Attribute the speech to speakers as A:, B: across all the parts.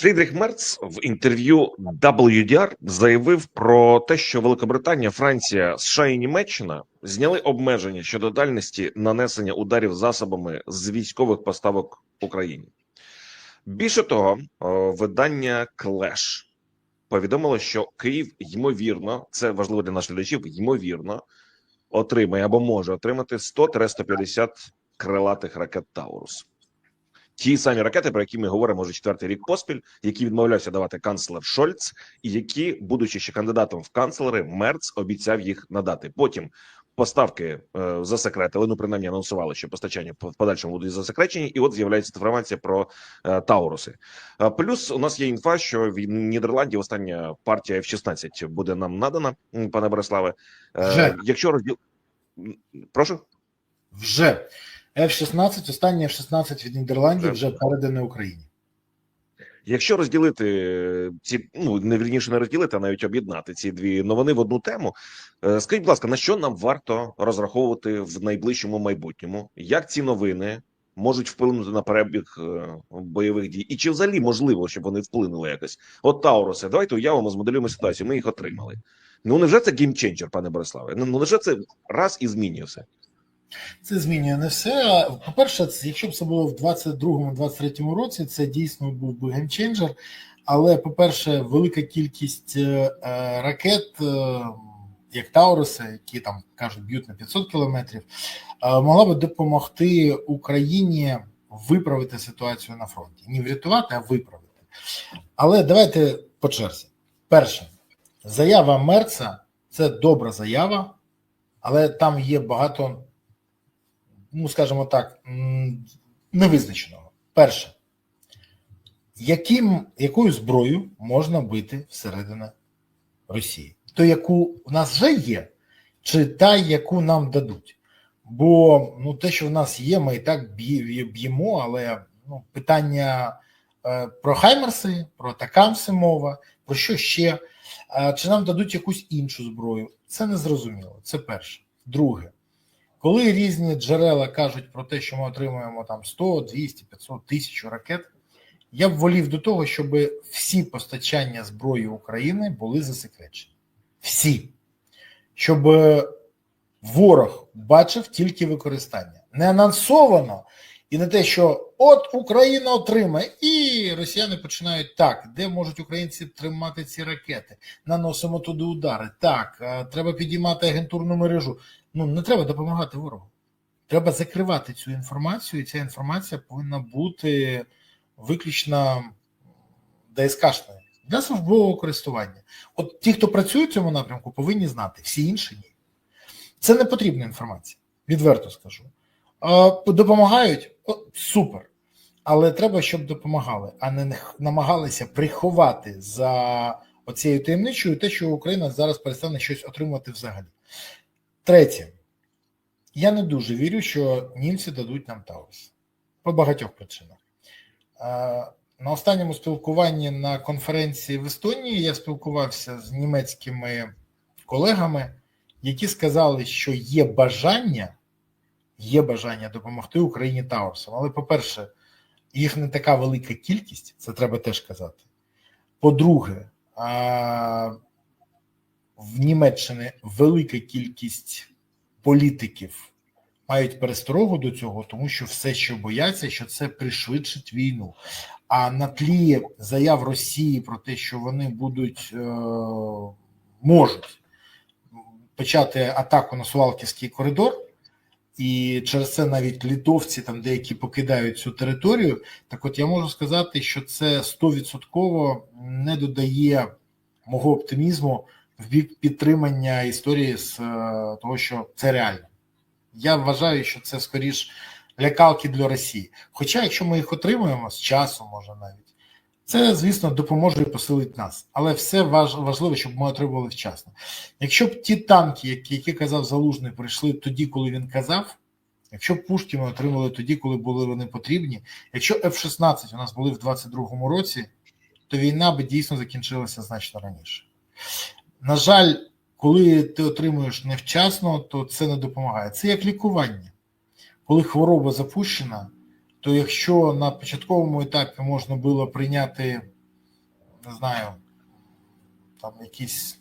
A: Фрідріх Мерц в інтерв'ю WDR заявив про те, що Великобританія, Франція, США і Німеччина зняли обмеження щодо дальності нанесення ударів засобами з військових поставок Україні. Більше того, видання Клеш повідомило, що Київ ймовірно, це важливо для наших глядачів, ймовірно отримає або може отримати 100-150 крилатих ракет Таурус. Ті самі ракети, про які ми говоримо вже четвертий рік поспіль, які відмовлявся давати канцлер Шольц, і які, будучи ще кандидатом в канцлери, Мерц обіцяв їх надати. Потім поставки е, засекретили, ну принаймні анонсували, що постачання в подальшому будуть засекречені, і от з'являється інформація про е, Тауруси. Е, плюс у нас є інфа, що в Нідерланді остання партія F-16 буде нам надана, пане Бориславе. Е,
B: Вже.
A: Якщо розділ прошу.
B: Вже F-16, останній F-16 від Нідерландів
A: Вже.
B: переданий Україні.
A: Якщо розділити ці, ну не вірніше не розділити, а навіть об'єднати ці дві новини в одну тему, е, скажіть, будь ласка, на що нам варто розраховувати в найближчому майбутньому? Як ці новини можуть вплинути на перебіг е, бойових дій? І чи взагалі можливо, щоб вони вплинули якось? От Тауруси, давайте уявимо, змоделюємо ситуацію. Ми їх отримали. Ну невже це геймченджер, пане Бориславе? Ну невже це раз і змінює все?
B: Це змінює не все. По-перше, якщо б це було в 22-23 році, це дійсно був би геймченджер. Але, по-перше, велика кількість е, е, ракет, е, як Тауруси, які там кажуть, б'ють на 500 кілометрів, могла би допомогти Україні виправити ситуацію на фронті. Не врятувати, а виправити. Але давайте по черзі. Перше, заява Мерца це добра заява, але там є багато ну скажімо так, невизначеного. Перше, яким, якою зброєю можна бити всередину Росії? То, яку у нас вже є, чи та, яку нам дадуть? Бо ну, те, що в нас є, ми і так б'ємо, але ну, питання е, про Хаймерси, про Такамси мова, про що ще? Е, чи нам дадуть якусь іншу зброю? Це не зрозуміло. Це перше. Друге, коли різні джерела кажуть про те, що ми отримуємо там 100, 200, 500 тисяч ракет, я б волів до того, щоб всі постачання зброї України були засекречені. Всі. Щоб ворог бачив тільки використання. Не анонсовано і не те, що от Україна отримає, і росіяни починають так, де можуть українці тримати ці ракети? Наносимо туди удари. Так, е, треба підіймати агентурну мережу ну не треба допомагати ворогу. Треба закривати цю інформацію, і ця інформація повинна бути виключно ДСКшною для службового користування. От ті, хто працює в цьому напрямку, повинні знати, всі інші ні. Це не потрібна інформація, відверто скажу. Допомагають О, супер. Але треба, щоб допомагали, а не намагалися приховати за оцією таємничою те, що Україна зараз перестане щось отримувати взагалі. Третє, я не дуже вірю, що німці дадуть нам Таурус по багатьох причинах. Е, На останньому спілкуванні на конференції в Естонії я спілкувався з німецькими колегами, які сказали, що є бажання, є бажання допомогти Україні Таурсом. Але, по-перше, їх не така велика кількість, це треба теж казати. По-друге, в Німеччині велика кількість політиків мають пересторогу до цього, тому що все, що бояться, що це пришвидшить війну. А на тлі заяв Росії про те, що вони будуть е, можуть почати атаку на Сувалківський коридор, і через це навіть літовці там деякі покидають цю територію. Так, от я можу сказати, що це стовідсотково не додає мого оптимізму в бік підтримання історії з е, того, що це реально. Я вважаю, що це скоріш лякалки для Росії. Хоча, якщо ми їх отримуємо з часу, може навіть, це, звісно, допоможе і посилить нас. Але все важ, важливо, щоб ми отримували вчасно. Якщо б ті танки, які, які казав Залужний, прийшли тоді, коли він казав, якщо б пушки ми отримали тоді, коли були вони потрібні, якщо F-16 у нас були в 22-му році, то війна би дійсно закінчилася значно раніше. На жаль, коли ти отримуєш невчасно, то це не допомагає. Це як лікування. Коли хвороба запущена, то якщо на початковому етапі можна було прийняти не знаю, там якісь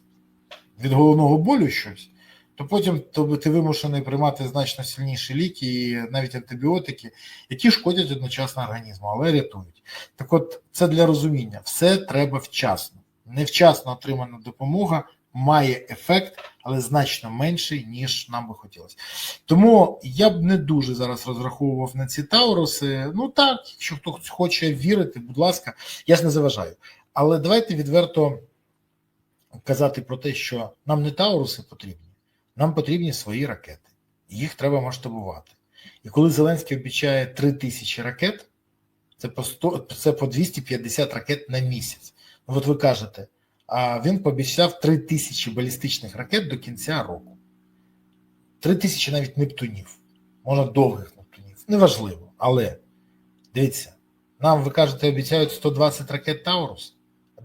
B: від головного болю щось, то потім то ти вимушений приймати значно сильніші ліки і навіть антибіотики, які шкодять одночасно організму, але рятують. Так от, це для розуміння. Все треба вчасно. Невчасно отримана допомога має ефект, але значно менший, ніж нам би хотілося. Тому я б не дуже зараз розраховував на ці тауруси. Ну так, якщо хтось хоче вірити, будь ласка, я ж не заважаю. Але давайте відверто казати про те, що нам не тауруси потрібні, нам потрібні свої ракети. Їх треба масштабувати. І коли Зеленський обіцяє 3 тисячі ракет, це по 100, це по 250 ракет на місяць. Ну, от ви кажете, він пообіцяв 3 тисячі балістичних ракет до кінця року. 3 тисячі навіть нептунів, може довгих нептунів. Неважливо. Але дивіться, нам ви кажете, обіцяють 120 ракет Таурус,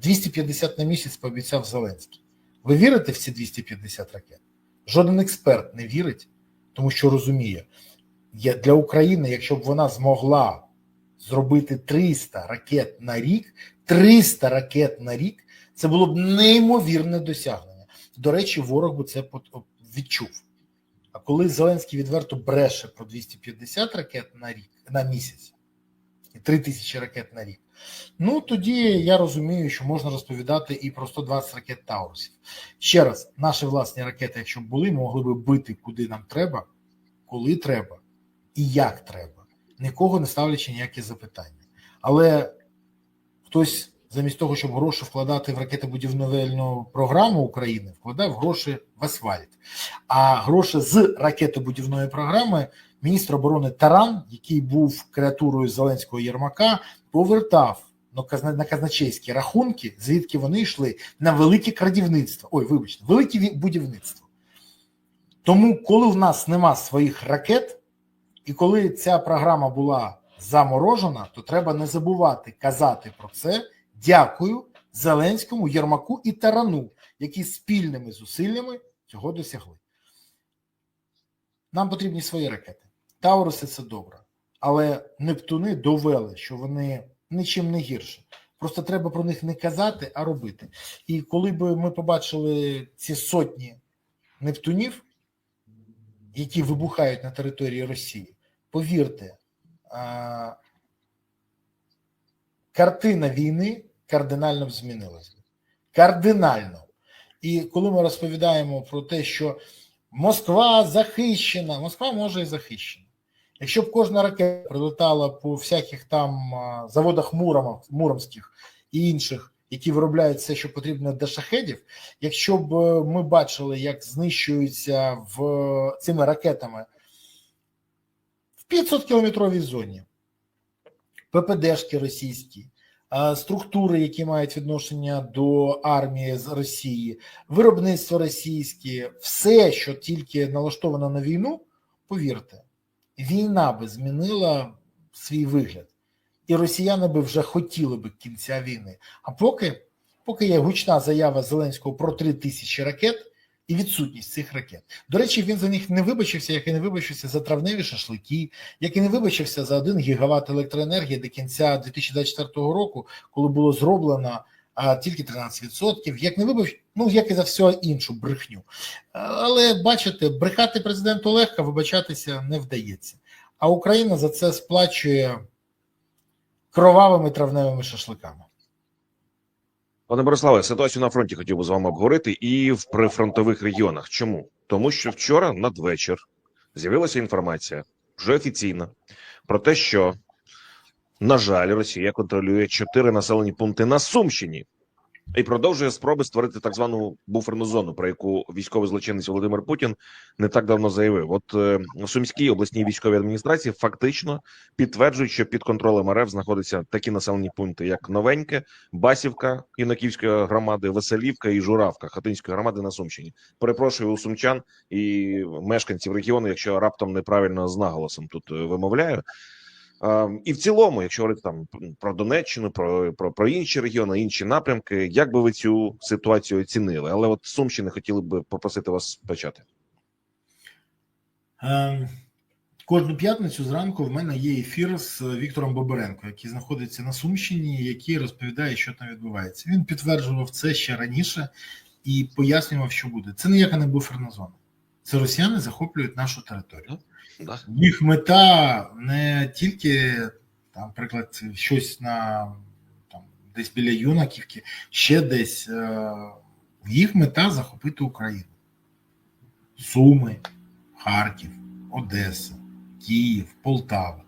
B: 250 на місяць пообіцяв Зеленський. Ви вірите в ці 250 ракет? Жоден експерт не вірить, тому що розуміє, для України, якщо б вона змогла зробити 300 ракет на рік, 300 ракет на рік, це було б неймовірне досягнення. До речі, ворог би це відчув. А коли Зеленський відверто бреше про 250 ракет на рік на місяць і 3 тисячі ракет на рік, ну тоді я розумію, що можна розповідати і про 120 ракет Таурусів. Ще раз, наші власні ракети, якщо б були, могли би бити куди нам треба, коли треба і як треба, нікого не ставлячи ніякі запитання. Але хтось замість того, щоб гроші вкладати в ракетобудівельну програму України, вкладав гроші в асфальт. А гроші з ракетобудівної програми міністр оборони Таран, який був креатурою Зеленського Єрмака, повертав на казначейські рахунки, звідки вони йшли на велике крадівництво. Ой, вибачте, велике будівництво. Тому, коли в нас нема своїх ракет, і коли ця програма була заморожена, то треба не забувати казати про це. Дякую Зеленському, Єрмаку і Тарану, які спільними зусиллями цього досягли. Нам потрібні свої ракети. Тауруси це добре, але Нептуни довели, що вони нічим не гірше. Просто треба про них не казати, а робити. І коли б ми побачили ці сотні Нептунів, які вибухають на території Росії, повірте, картина війни кардинально змінилася. Кардинально. І коли ми розповідаємо про те, що Москва захищена, Москва може і захищена. Якщо б кожна ракета прилетала по всяких там заводах Мурома, Муромських і інших, які виробляють все, що потрібно для шахедів, якщо б е, ми бачили, як знищуються в цими ракетами в 500 кілометровій зоні ППДшки російські, структури, які мають відношення до армії з Росії, виробництво російське, все, що тільки налаштовано на війну, повірте, війна би змінила свій вигляд, і росіяни би вже хотіли би кінця війни. А поки, поки є гучна заява Зеленського про 3 тисячі ракет і відсутність цих ракет. До речі, він за них не вибачився, як і не вибачився за травневі шашлики, як і не вибачився за 1 гігават електроенергії до кінця 2024 року, коли було зроблено а, тільки 13%, як не вибач, ну як і за всю іншу брехню. Але бачите, брехати президенту легко, вибачатися не вдається. А Україна за це сплачує кровавими травневими шашликами.
A: Пане Бориславе, ситуацію на фронті хотів би з вами обговорити і в прифронтових регіонах. Чому? Тому що вчора надвечір з'явилася інформація вже офіційна про те, що, на жаль, Росія контролює чотири населені пункти на Сумщині і продовжує спроби створити так звану буферну зону, про яку військовий злочинець Володимир Путін не так давно заявив. От е, Сумській обласній військовій адміністрації фактично підтверджують, що під контролем РФ знаходяться такі населені пункти, як Новеньке, Басівка Іноківської громади, Веселівка і Журавка Хатинської громади на Сумщині. Перепрошую у сумчан і мешканців регіону, якщо раптом неправильно з наголосом тут е, вимовляю. А, І в цілому, якщо говорити там про Донеччину, про, про, про інші регіони, інші напрямки, як би ви цю ситуацію оцінили? Але от Сумщини хотіли б попросити вас почати.
B: Ем, Кожну п'ятницю зранку в мене є ефір з Віктором Бобаренко, який знаходиться на Сумщині, який розповідає, що там відбувається. Він підтверджував це ще раніше і пояснював, що буде. Це ніяка не буферна зона. Це росіяни захоплюють нашу територію.
A: Да.
B: Їх мета не тільки там, наприклад, щось на там десь біля юнаківки, ще десь. Е, їх мета захопити Україну. Суми, Харків, Одеса, Київ, Полтава.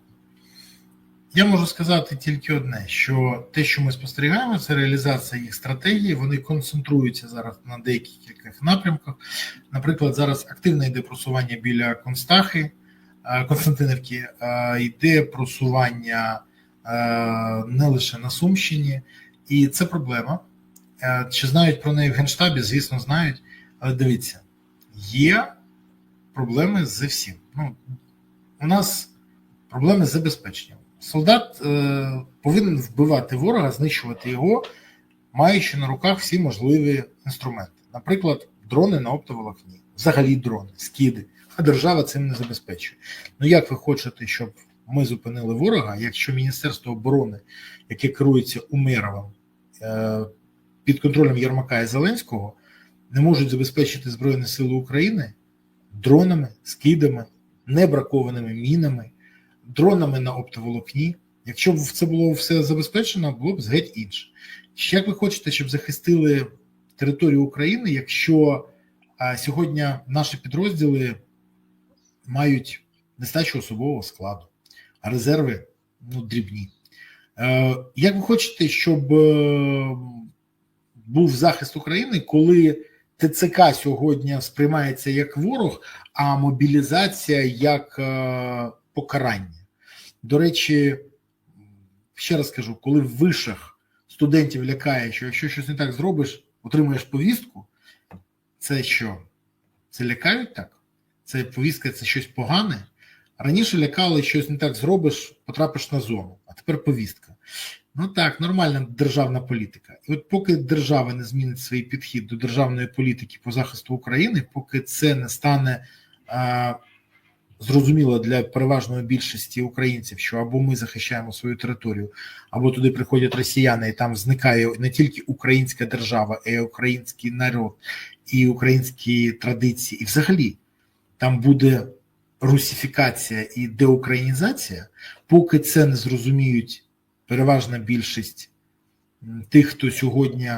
B: Я можу сказати тільки одне: що те, що ми спостерігаємо, це реалізація їх стратегії. Вони концентруються зараз на деяких напрямках. Наприклад, зараз активне йде просування біля Констахи, Константинівки, е, йде просування е, не лише на Сумщині, і це проблема. Е, Чи знають про неї в Генштабі? Звісно, знають. Але дивіться, є проблеми з всім. Ну, у нас проблеми з забезпеченням. Солдат е, повинен вбивати ворога, знищувати його, маючи на руках всі можливі інструменти. Наприклад, дрони на оптоволокні, взагалі дрони, скиди. А держава цим не забезпечує. Ну як ви хочете, щоб ми зупинили ворога, якщо Міністерство оборони, яке керується Умеровим, е, під контролем Єрмака і Зеленського, не можуть забезпечити Збройні Сили України дронами, скидами, небракованими мінами, дронами на оптоволокні. Якщо б це було все забезпечено, було б геть інше. Як ви хочете, щоб захистили територію України, якщо а, сьогодні наші підрозділи мають нестачу особового складу, а резерви ну, дрібні. Е, Як ви хочете, щоб е, був захист України, коли ТЦК сьогодні сприймається як ворог, а мобілізація як е, покарання? До речі, ще раз кажу, коли в вишах студентів лякає, що якщо щось не так зробиш, отримуєш повістку, це що? Це лякають так? Це повістка, це щось погане. Раніше лякали, щось не так зробиш, потрапиш на зону, а тепер повістка. Ну так, нормальна державна політика. І от поки держава не змінить свій підхід до державної політики по захисту України, поки це не стане а, зрозуміло для переважної більшості українців, що або ми захищаємо свою територію, або туди приходять росіяни, і там зникає не тільки українська держава, а й український народ, і українські традиції, і взагалі там буде русифікація і деукраїнізація, поки це не зрозуміють переважна більшість тих, хто сьогодні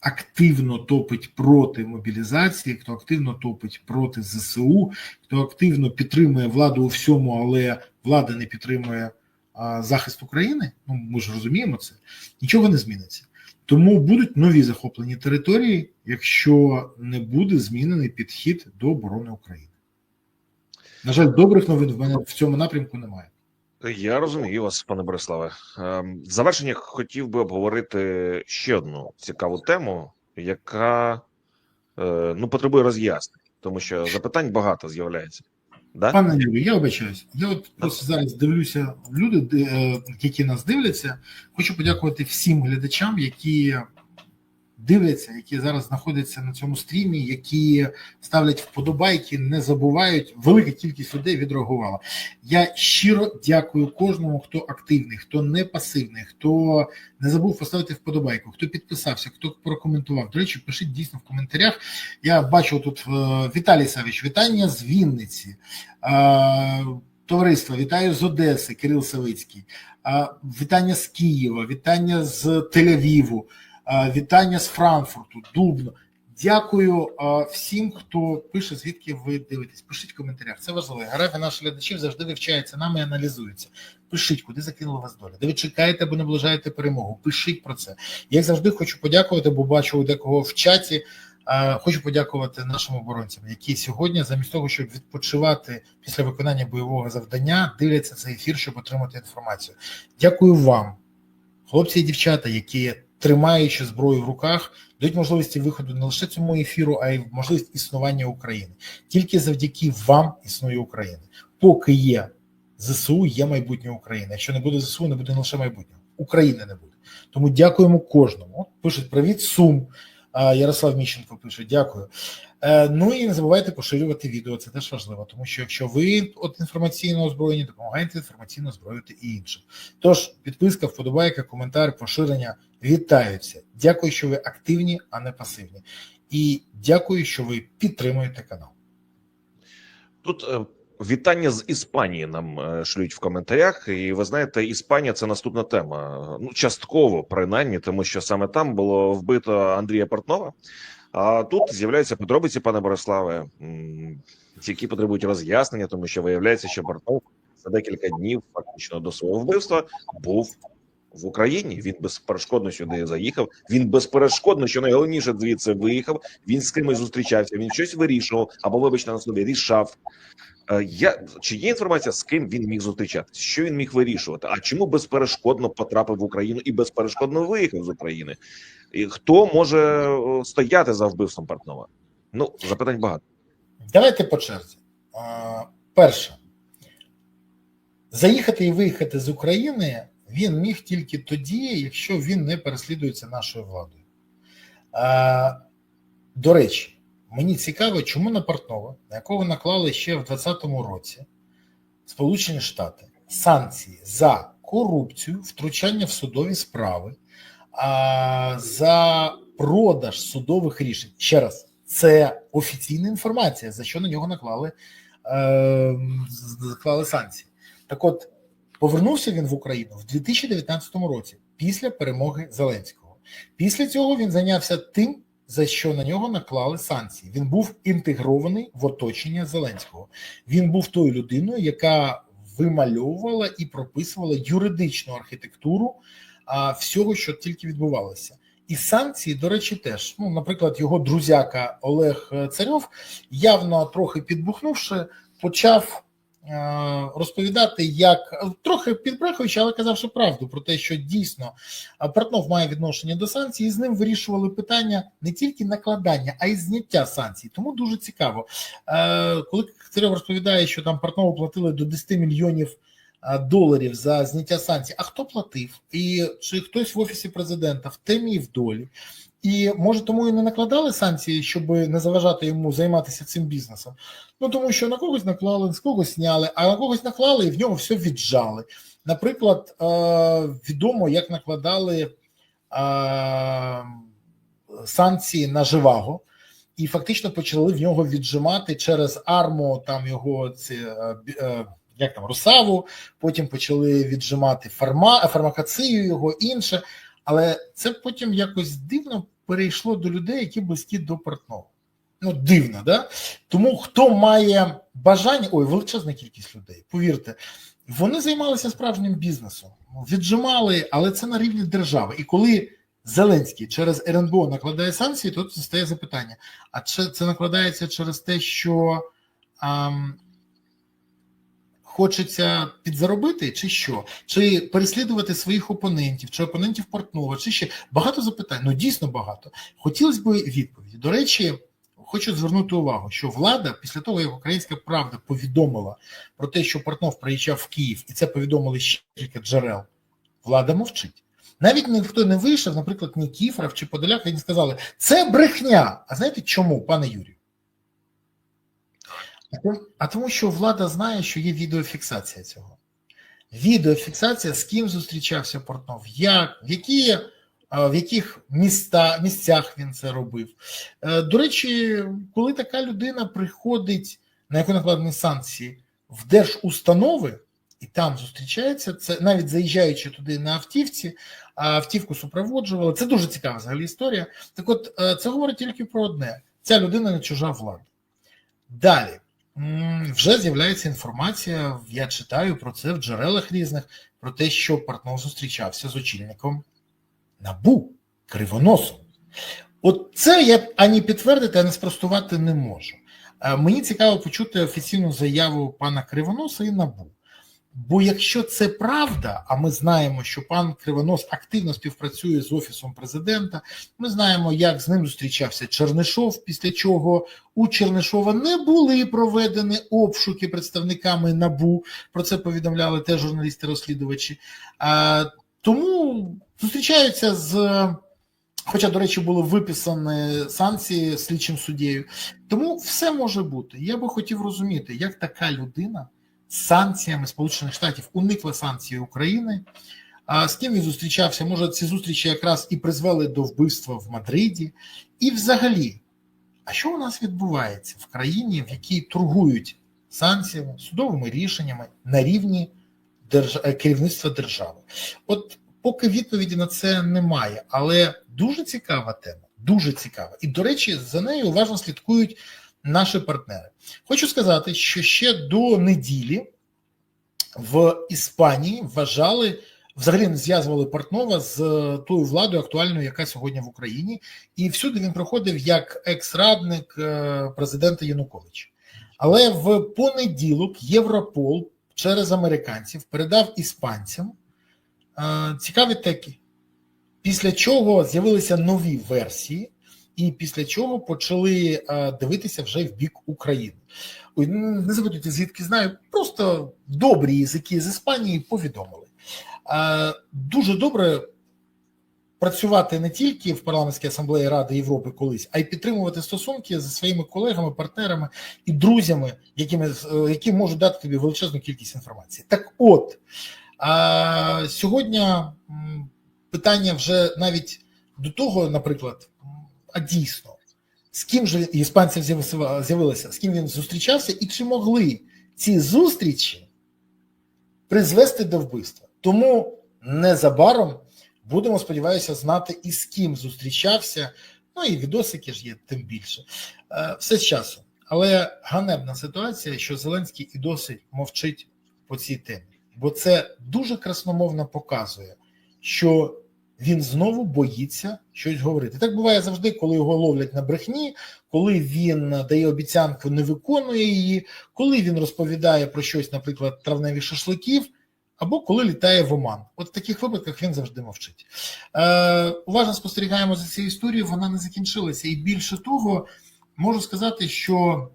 B: активно топить проти мобілізації, хто активно топить проти ЗСУ, хто активно підтримує владу у всьому, але влада не підтримує а, захист України. Ну ми ж розуміємо це, нічого не зміниться. Тому будуть нові захоплені території, якщо не буде змінений підхід до оборони України. На жаль, добрих новин в мене в цьому напрямку немає.
A: Я розумію вас, пане Бориславе. Ем, В завершення хотів би обговорити ще одну цікаву тему, яка е, ну потребує роз'яснень, тому що запитань багато з'являється. Да?
B: Пане Юрію, я обичаюсь. Я от просто зараз дивлюся люди, е, які нас дивляться. Хочу подякувати всім глядачам, які дивляться, які зараз знаходяться на цьому стрімі, які ставлять вподобайки, не забувають. Велика кількість людей відреагувала. Я щиро дякую кожному, хто активний, хто не пасивний, хто не забув поставити вподобайку, хто підписався, хто прокоментував. До речі, пишіть дійсно в коментарях. Я бачу тут е, Віталій Савич, вітання з Вінниці. Е, Товариство, вітаю з Одеси, Кирил Савицький, Е, вітання з Києва, вітання з Тель-Авіву, вітання з Франкфурту, Дубно. Дякую е, всім, хто пише, звідки ви дивитесь. Пишіть в коментарях. Це важливо. Графи наших глядачів завжди вивчається нами і аналізується. Пишіть, куди закинула вас доля. Де ви чекаєте або наближаєте перемогу? Пишіть про це. Я завжди хочу подякувати, бо бачу у декого в чаті. Е, Хочу подякувати нашим оборонцям, які сьогодні, замість того, щоб відпочивати після виконання бойового завдання, дивляться цей ефір, щоб отримати інформацію. Дякую вам, хлопці і дівчата, які тримаючи зброю в руках, дають можливості виходу не лише цьому ефіру, а й можливість існування України. Тільки завдяки вам існує Україна. Поки є ЗСУ, є майбутнє України. Якщо не буде ЗСУ, не буде не лише майбутнього. України не буде. Тому дякуємо кожному. Пишуть привіт, Сум. Ярослав Міщенко пише: дякую. Е, Ну і не забувайте поширювати відео, це теж важливо, тому що якщо ви от інформаційно озброєні, допомагаєте інформаційно озброїти і іншим. Тож підписка, вподобайка, коментар, поширення вітаються. Дякую, що ви активні, а не пасивні. І дякую, що ви підтримуєте канал.
A: Тут е, вітання з Іспанії нам е, шлють в коментарях. І ви знаєте, Іспанія це наступна тема. Ну, частково, принаймні, тому що саме там було вбито Андрія Портнова. А тут з'являються подробиці, пане Бориславе, які потребують роз'яснення, тому що виявляється, що Бартов за декілька днів, фактично до свого вбивства, був в Україні. Він безперешкодно сюди заїхав. Він безперешкодно, що найголовніше звідси виїхав. Він з кимось зустрічався. Він щось вирішував або, вибачте, на слові рішав. Е, Я чи є інформація, з ким він міг зустрічатися? Що він міг вирішувати? А чому безперешкодно потрапив в Україну і безперешкодно виїхав з України? І хто може е, стояти за вбивством Портнова? Ну запитань багато.
B: Давайте по черзі. Перше, заїхати і виїхати з України він міг тільки тоді, якщо він не переслідується нашою владою. А, До речі, мені цікаво, чому на Портнова, на якого наклали ще в 2020 році Сполучені Штати санкції за корупцію, втручання в судові справи, а, за продаж судових рішень. Ще раз, це офіційна інформація, за що на нього наклали, е, наклали санкції. Так от, повернувся він в Україну в 2019 році, після перемоги Зеленського. Після цього він зайнявся тим, за що на нього наклали санкції. Він був інтегрований в оточення Зеленського. Він був тою людиною, яка вимальовувала і прописувала юридичну архітектуру а, всього, що тільки відбувалося. І санкції, до речі, теж. Ну, наприклад, його друзяка Олег Царьов, явно трохи підбухнувши, почав е, розповідати, як трохи підбрехуючи, але казавши правду про те, що дійсно е, Портнов має відношення до санкцій, і з ним вирішували питання не тільки накладання, а й зняття санкцій. Тому дуже цікаво. Е, Коли Царьов розповідає, що там Портнову платили до 10 мільйонів доларів за зняття санкцій. А хто платив? І чи хтось в офісі президента в темі долі? І може тому і не накладали санкції, щоб не заважати йому займатися цим бізнесом. Ну тому що на когось наклали, з когось зняли, а на когось наклали і в нього все віджали. Наприклад, е, відомо, як накладали е, санкції на Живаго. І фактично почали в нього віджимати через арму там його ці е, як там Русаву, потім почали віджимати фарма, фармакацію його інше. Але це потім якось дивно перейшло до людей, які близькі до Портнова. Ну, дивно, да? Тому хто має бажання, ой, величезна кількість людей, повірте, вони займалися справжнім бізнесом, віджимали, але це на рівні держави. І коли Зеленський через РНБО накладає санкції, то тут стає запитання: а це, це накладається через те, що ам, хочеться підзаробити, чи що? Чи переслідувати своїх опонентів, чи опонентів Портнова, чи ще багато запитань. Ну дійсно багато. Хотілося б відповіді. До речі, хочу звернути увагу, що влада, після того як Українська Правда повідомила про те, що Портнов приїжджав в Київ, і це повідомили ще кілька джерел, влада мовчить. Навіть ніхто не вийшов, наприклад, ні Кіфров чи Подоляк, і не сказали, це брехня. А знаєте чому, пане Юрію? А тому- що влада знає, що є відеофіксація цього. Відеофіксація, з ким зустрічався Портнов, як, в, які, в яких міста, місцях він це робив. Е, До речі, коли така людина приходить, на яку накладені санкції, в держустанови, і там зустрічається, це навіть заїжджаючи туди на автівці, а автівку супроводжували. Це дуже цікава взагалі історія. Так от, е, це говорить тільки про одне: ця людина не чужа влада. Далі. Вже з'являється інформація, я читаю про це в джерелах різних, про те, що Портнов зустрічався з очільником НАБУ Кривоносом. От це я ані підтвердити, ані спростувати не можу. Е, Мені цікаво почути офіційну заяву пана Кривоноса і НАБУ. Бо якщо це правда, а ми знаємо, що пан Кривонос активно співпрацює з офісом президента, ми знаємо, як з ним зустрічався Чернишов, після чого у Чернишова не були проведені обшуки представниками НАБУ. Про це повідомляли теж журналісти-розслідувачі. Тому зустрічаються з Хоча, до речі, були виписані санкції слідчим суддєю. Тому все може бути. Я би хотів розуміти, як така людина санкціями Сполучених Штатів уникла санкцій України. А з ким він зустрічався? Може, ці зустрічі якраз і призвели до вбивства в Мадриді. І взагалі, а що у нас відбувається в країні, в якій торгують санкціями, судовими рішеннями на рівні держ... е, керівництва держави? От поки відповіді на це немає, але дуже цікава тема, дуже цікава. І, до речі, за нею уважно слідкують наші партнери. Хочу сказати, що ще до неділі в Іспанії вважали. Взагалі не зв'язували Портнова з тою владою актуальною, яка сьогодні в Україні, і всюди він проходив як екс-радник е, президента Януковича. Але в понеділок Європол через американців передав іспанцям е, цікаві теки, після чого з'явилися нові версії, і після чого почали е, дивитися вже в бік України. Ой, не запитуйте, звідки знаю, просто добрі язики з Іспанії повідомили. Е, Дуже добре працювати не тільки в парламентській асамблеї Ради Європи колись, а й підтримувати стосунки зі своїми колегами, партнерами і друзями, якими, е, які можуть дати тобі величезну кількість інформації. Так от сьогодні питання вже навіть до того, наприклад, а дійсно, з ким же іспанців з'явилося- з ким він зустрічався, і чи могли ці зустрічі призвести до вбивства? Тому незабаром будемо, сподіваюся, знати і з ким зустрічався. Ну і відосики ж є тим більше. Е, Все з часом. Але ганебна ситуація, що Зеленський і досі мовчить по цій темі, бо це дуже красномовно показує, що він знову боїться щось говорити. Так буває завжди, коли його ловлять на брехні, коли він дає обіцянку, не виконує її, коли він розповідає про щось, наприклад, травневих шашликів, або коли літає в Оман. От в таких випадках він завжди мовчить. Е, уважно спостерігаємо за цією історією, вона не закінчилася. І більше того, можу сказати, що,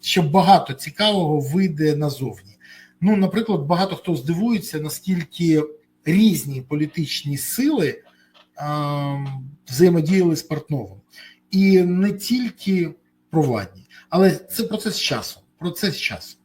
B: що багато цікавого вийде назовні. Ну, наприклад, багато хто здивується, наскільки різні політичні сили е, взаємодіяли з Портновим. І не тільки провладні, але це процес часу. Процес часу.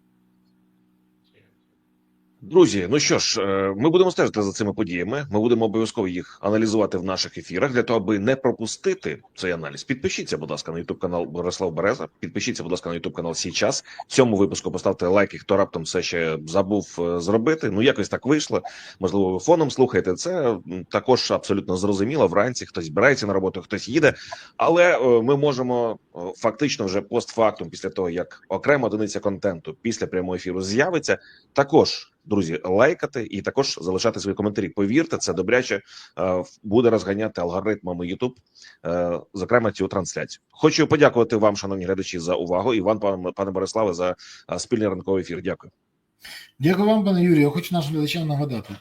A: Друзі, ну що ж, е, ми будемо стежити за цими подіями. Ми будемо обов'язково їх аналізувати в наших ефірах для того, аби не пропустити цей аналіз. Підпишіться, будь ласка, на Ютуб канал Борислав Береза. Підпишіться, будь ласка, на Ютуб канал Січас. Цьому випуску поставте лайки, хто раптом все ще забув е, зробити. Ну якось так вийшло. Можливо, ви фоном слухаєте це. Також абсолютно зрозуміло. Вранці хтось збирається на роботу, хтось їде. Але е, ми можемо фактично вже постфактум, після того як окрема одиниця контенту після прямого ефіру з'явиться, також. Друзі, лайкати і також залишати свої коментарі. Повірте, це добряче е, буде розганяти алгоритмами YouTube, е, зокрема цю трансляцію. Хочу подякувати вам, шановні глядачі, за увагу. І вам, пане Бориславе, за е, спільний ранковий ефір. Дякую.
B: Дякую вам, пане Юрію. Я хочу нашим глядачам нагадати.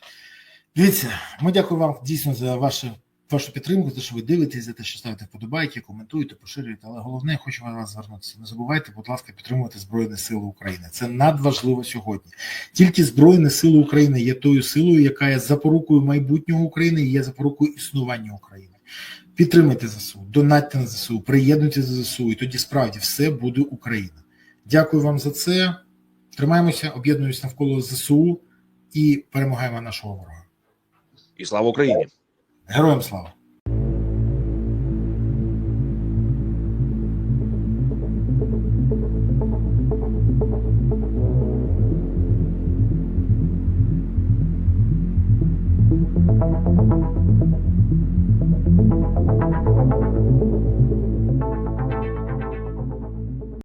B: Дивіться, ми дякуємо вам дійсно за вашу, вашу підтримку, за те, що ви дивитесь, за те, що ставите вподобайки, коментуєте, поширюєте. Але головне, хочу до вас звернутися. Не забувайте, будь ласка, підтримувати Збройні Сили України. Це надважливо сьогодні. Тільки Збройні Сили України є тою силою, яка є запорукою майбутнього України і є запорукою існування України. Підтримайте ЗСУ, донатьте на ЗСУ, приєднуйтесь до ЗСУ, і тоді справді все буде Україна. Дякую вам за це. Тримаємося, об'єднуємося навколо ЗСУ і перемагаємо нашого ворога.
A: І слава Україні!
B: Героям слава!